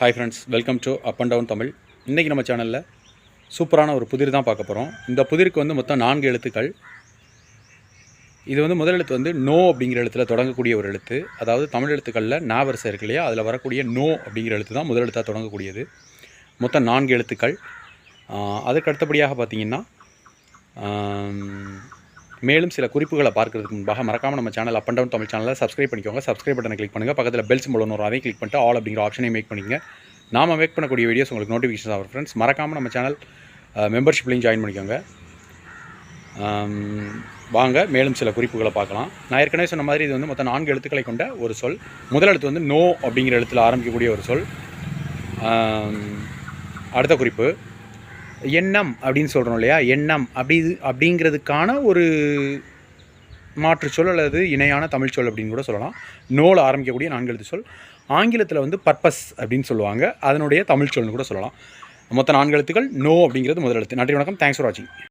Hi friends welcome to up and down Tamil. இன்றைக்கி நம்ம சேனலில் சூப்பரான ஒரு புதிர் தான் பார்க்க போகிறோம் இந்த புதிருக்கு வந்து மொத்தம் நான்கு எழுத்துக்கள். இது வந்து முதல் எழுத்து வந்து நோ அப்படிங்கிற எழுத்தில் தொடங்கக்கூடிய ஒரு எழுத்து. அதாவது தமிழ் எழுத்துக்களில் நா வரிசை இருக்கு இல்லையா? அதில் வரக்கூடிய நோ அப்படிங்கிற எழுத்து தான் முதல் எழுத்தாக தொடங்கக்கூடியது. மொத்தம் நான்கு எழுத்துக்கள். அதுக்கு அடுத்தபடியாக பார்த்தீங்கன்னா மேலும் சில குறிப்புகளை பார்க்கறதுக்கு முன்பாக மறக்காமல் நம்ம channel up and down Tamil சேனலை சப்ஸ்கிரைப் பண்ணிக்கோங்க. சப்ஸ்கிரைப் பட்டனை கிளிக் பண்ணுங்கள் பக்கத்தில் பெல் சிம்பிள் ஒன்று அதையும் கிளிக் பண்ணிட்டு ஆல் அப்படிங்கிற ஆப்ஷனையும் மேக் பண்ணிங்க நாம மேக் பண்ணக்கூடிய வீடியோஸ் உங்களுக்கு நோட்டிஃபிகேஷன் ஆகும் ஃப்ரெண்ட்ஸ் மறக்காமல் நம்ம சேனல் மெம்பர்ஷிப்லையும் ஜாயின் பண்ணிக்கோங்க. வாங்க மேலும் சில குறிப்புகளை பார்க்கலாம். நான் ஏற்கனவே சொன்ன மாதிரி இது வந்து மொத்தம் நான்கு எழுத்துக்களை கொண்ட ஒரு சொல். முதல் எழுத்து வந்து நோ அப்படிங்கிற எழுத்தில் ஆரம்பிக்கக்கூடிய ஒரு சொல். அடுத்த குறிப்பு. எண்ணம் அப்படின்னு சொல்கிறோம் இல்லையா? எண்ணம். அப்படி அப்படிங்கிறதுக்கான ஒரு மாற்று சொல் அல்லது இணையான தமிழ் சொல் அப்படின்னு கூட சொல்லலாம். நோல ஆரம்பிக்கக்கூடிய நான்கு எழுத்து சொல். ஆங்கிலத்தில் வந்து பர்பஸ் அப்படின்னு சொல்லுவாங்க. அதனுடைய தமிழ் சொல்னு கூட சொல்லலாம். மொத்த நான்கு எழுத்துக்கள் நோ அப்படிங்கிறது முதல் எழுத்து. நன்றி வணக்கம். தேங்க்ஸ் ஃபார் வாட்சிங்